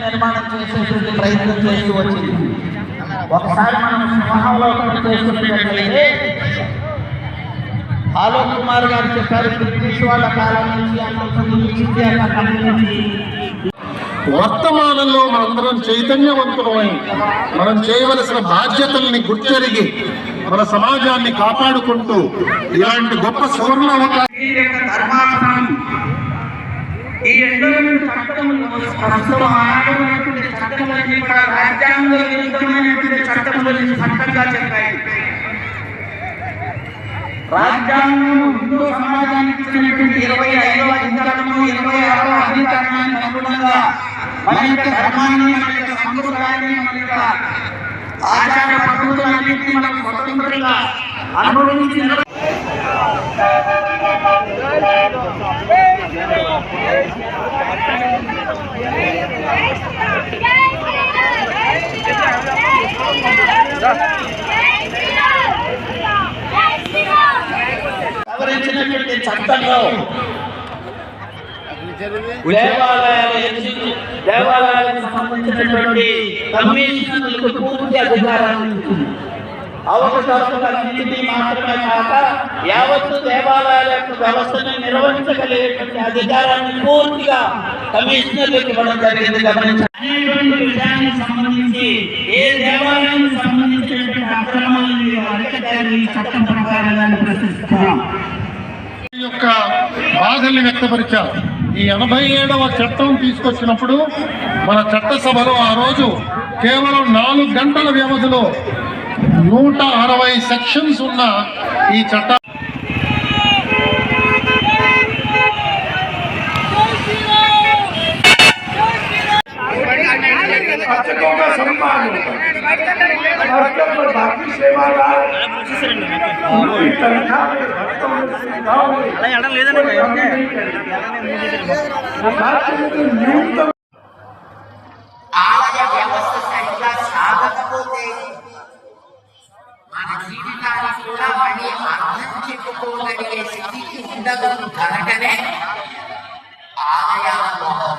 నిర్మాణం చేసేటువంటి ప్రయత్నం చేస్తూ వచ్చింది. ఒకసారి మనం సింహావలోకనం ఆలోక్ కుమార్ గారు చెప్పారు బ్రిటిష్ వాళ్ళ కాలం నుంచి కాలం నుంచి. వర్తమానంలో మనందరం చైతన్యవంతులమై మనం చేయవలసిన బాధ్యతల్ని గుర్తెరిగి మన సమాజాన్ని కాపాడుకుంటూ ఇలాంటి గొప్ప సువర్ణ అవకాశం ఈ యొక్క చట్టములు ప్రస్తుతం ఆడమైనటువంటి చట్టములన్నీ కూడా రాజ్యాంగ విరుద్ధమైనటువంటి చట్టములని చెప్పాయి. రాజ్యాంగం హిందూ సమాజానికి ఇరవై ఐదవ అధికారము ఇరవై ఆరవ అనుగుణంగా మన యొక్క ధర్మాన్ని మన యొక్క సంప్రదాయాన్ని మన యొక్క ఆచార పద్ధతులన్నింటినీ మనం స్వతంత్రంగా అనుభవించిన చట్టంలో. దేవాలయాల ఎగ్జిక్యూ- దేవాలయాలకు సంబంధించినటువంటి కమిషనర్లకు పూర్తి అధికారాన్ని మాత్రమే కాక యావత్తు దేవాలయాల యొక్క వ్యవస్థను నిర్వహించగలిగేటువంటి అధికారాన్ని పూర్తిగా కమిషనర్లకు ఇవ్వడం జరిగింది. విషయానికి సంబంధించి ఏ దేవాలయానికి సంబంధించినటువంటి అక్రమాలను అరికట్టాలని ఈ చట్టం ప్రకారంగా ప్రశ్నిస్తున్నాం. బాధల్ని వ్యక్తపరిచారు ఈ ఎనభై ఏడవ చట్టం తీసుకొచ్చినప్పుడు మన చట్టసభలో ఆ రోజు కేవలం నాలుగు గంటల వ్యవధిలో నూట అరవై సెక్షన్స్ ఉన్న ఈ చట్ట बच्चों का सम्मान भक्तों पर बाकी सेवादार తీసారండి అలా వెళ్ళడం లేదండి ఆలయ వ్యవస్థ సరిగ్గా సాగకపోతే మన జీవితాన్ని కూడా మళ్ళీ అర్థం చెప్పుకోగలిగే స్థితి ఉండదు కనుకనే ఆలయాల మోహం